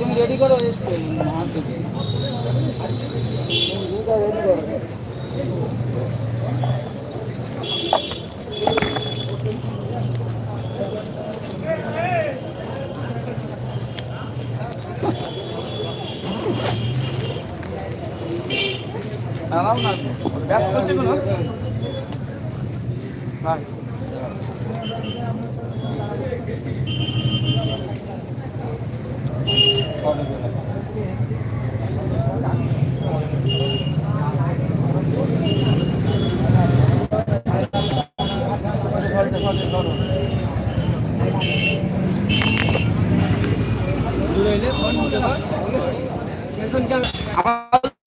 তুমি রেডি করো রেডি করো আরাম না ব্যাস কোনো? হ্যাঁ।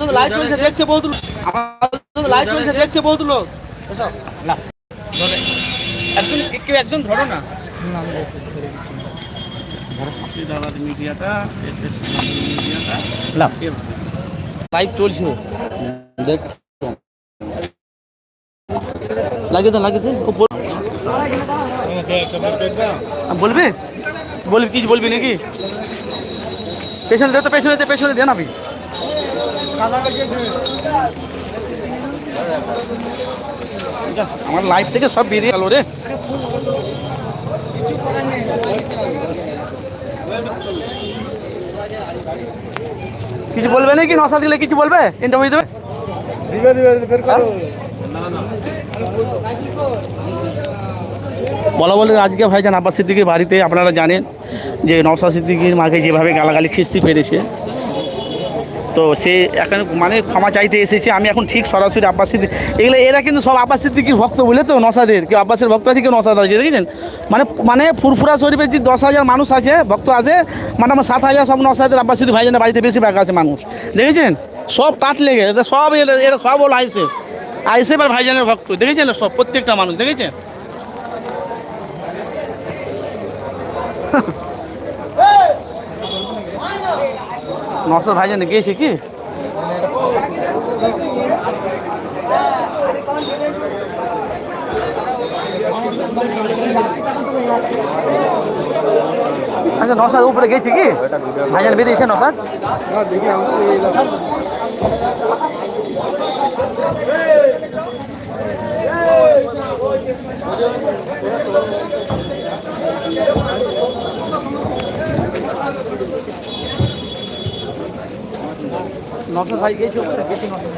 লাইট চলছে দেখছে বহুত লোক। লাইট চলছে দেখছে বহুত লোক। না। একজন কেউ একজন ধরো না। লাইভ চলছে। দেখ ও বল- বলবি? বলবি কিছু বলবি নাকি? পেছনে দে তো পেছনে দে পেছনে দে না ভাই আমার লাইফ থেকে সব বেরিয়ে গেল রে। কিছু বলবে নাকি? নশা দিলে কিছু বলবে? ইন্টারভিউ দেবে দিবে দিবে বের করো। বলা বলে আজকে ভাইজান আব্বাস সিদ্দিকির বাড়িতে আপনারা জানেন যে নওশা সিদ্দিকির মাকে যেভাবে গালাগালি খিস্তি পেরেছে তো সে এখন মানে ক্ষমা চাইতে এসেছে, আমি এখন ঠিক সরাসরি আব্বাস সিদ্দিক এগুলো এরা কিন্তু সব আব্বাস সিদ্দিকির ভক্ত বলে তো নসাদের কেউ আব্বাসের ভক্ত আছে, কেউ নসাদ আছে, দেখেছেন? মানে মানে ফুরফুরা শরীফের যে দশ হাজার মানুষ আছে, ভক্ত আছে মানে আমার সাত হাজার সব নসাদের আব্বাস সিদ্দিক ভাইজানের বাড়িতে বেশি ভাগ আছে মানুষ, দেখেছেন? সব টাট লেগে সব এরা সব হলো আইসে আইসে আর ভাইজানের ভক্ত, দেখেছেন? সব প্রত্যেকটা মানুষ, দেখেছেন? নসর ভাইজান গিয়েছে কি? আচ্ছা নসাদ উপরে গেছি কি? ভাইজান বেরিয়েছে নসাদ দেখি আমি তো এই এলাকা নসাদ ভাই গেছে উপরে গেছে নসাদ